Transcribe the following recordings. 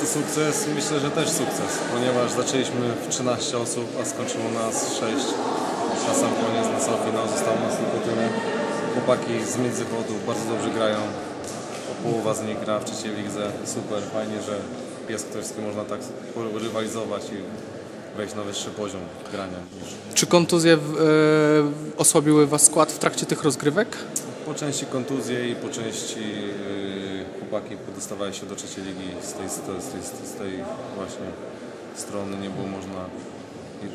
sukces, myślę, że też sukces, ponieważ zaczęliśmy w 13 osób, a skończyło nas 6. Na sam koniec na sam finał zostało nas tylko tyle. Chłopaki z międzychodów bardzo dobrze grają. Połowa z nich gra w trzeciej lidze. Super, fajnie, że Piast Ktośski można tak rywalizować i wejść na wyższy poziom grania. Czy kontuzje e, osłabiły Was skład w trakcie tych rozgrywek? Po części kontuzje i po części yy, chłopaki dostawali się do trzeciej ligi z tej, z tej, z tej, właśnie strony nie było można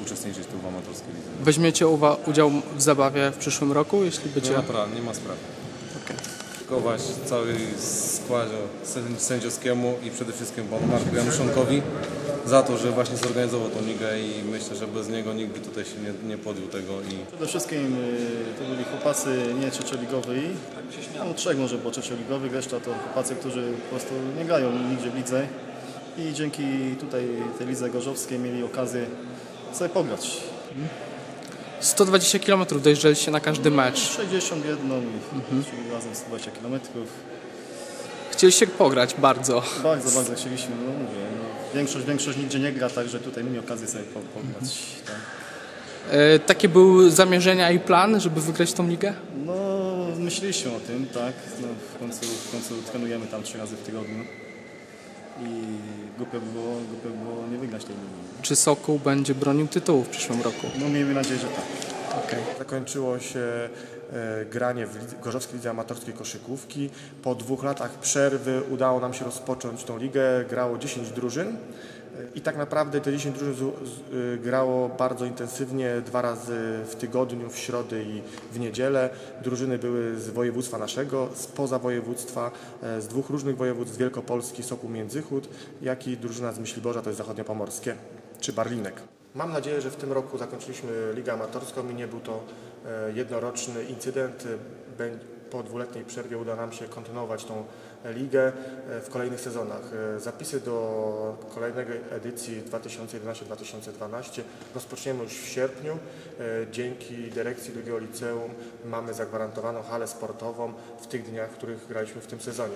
uczestniczyć tu w amatorskiej lidze. Weźmiecie udział w zabawie w przyszłym roku, jeśli Nie będzie... ma, pra- nie ma sprawy. Dziękować całej składzie sędzi- sędziowskiemu i przede wszystkim panu Marku Januszonkowi za to, że właśnie zorganizował tą ligę i myślę, że bez niego nikt by tutaj się nie, nie podjął tego i Przede wszystkim y, to byli chłopacy nie trzecioligowi, no, trzech może było trzecioligowych, reszta to chłopacy, którzy po prostu nie grają nigdzie w lidze i dzięki tutaj tej lidze gorzowskiej mieli okazję sobie pograć. 120 km dojeżdżaliście na każdy mecz. 61 i czyli razem 120 km. Chcieliście pograć bardzo. Bardzo, bardzo chcieliśmy, no mówię, większość, większość nigdzie nie gra, także tutaj mieli okazję sobie po- pograć. Tak. E, takie były zamierzenia i plan, żeby wygrać tą ligę? No, myśleliśmy o tym, tak. No, w, końcu, w końcu trenujemy tam trzy razy w tygodniu. I głupio by było, głupio by było nie wygrać tej ligi. Czy Sokół będzie bronił tytułu w przyszłym roku? No miejmy nadzieję, że tak. Okej. Zakończyło się e, granie w Gorzowskiej Lidze Amatorskiej Koszykówki. Po dwóch latach przerwy udało nam się rozpocząć tą ligę. Grało 10 drużyn. E, I tak naprawdę te 10 drużyn y, grało bardzo intensywnie, dwa razy w tygodniu, w środę i w niedzielę. Drużyny były z województwa naszego, spoza województwa, e, z dwóch różnych województw, Wielkopolski, Sokół Międzychód, jak i drużyna z Myśliborza, to jest zachodniopomorskie, czy Barlinek. Mam nadzieję, że w tym roku zakończyliśmy Ligę Amatorską i nie był to e, jednoroczny incydent. Po dwuletniej przerwie uda nam się kontynuować tą ligę e, w kolejnych sezonach. E, Zapisy do kolejnej edycji 2011-2012 rozpoczniemy już w sierpniu. E, Dzięki dyrekcji drugiego liceum mamy zagwarantowaną halę sportową w tych dniach, w których graliśmy w tym sezonie.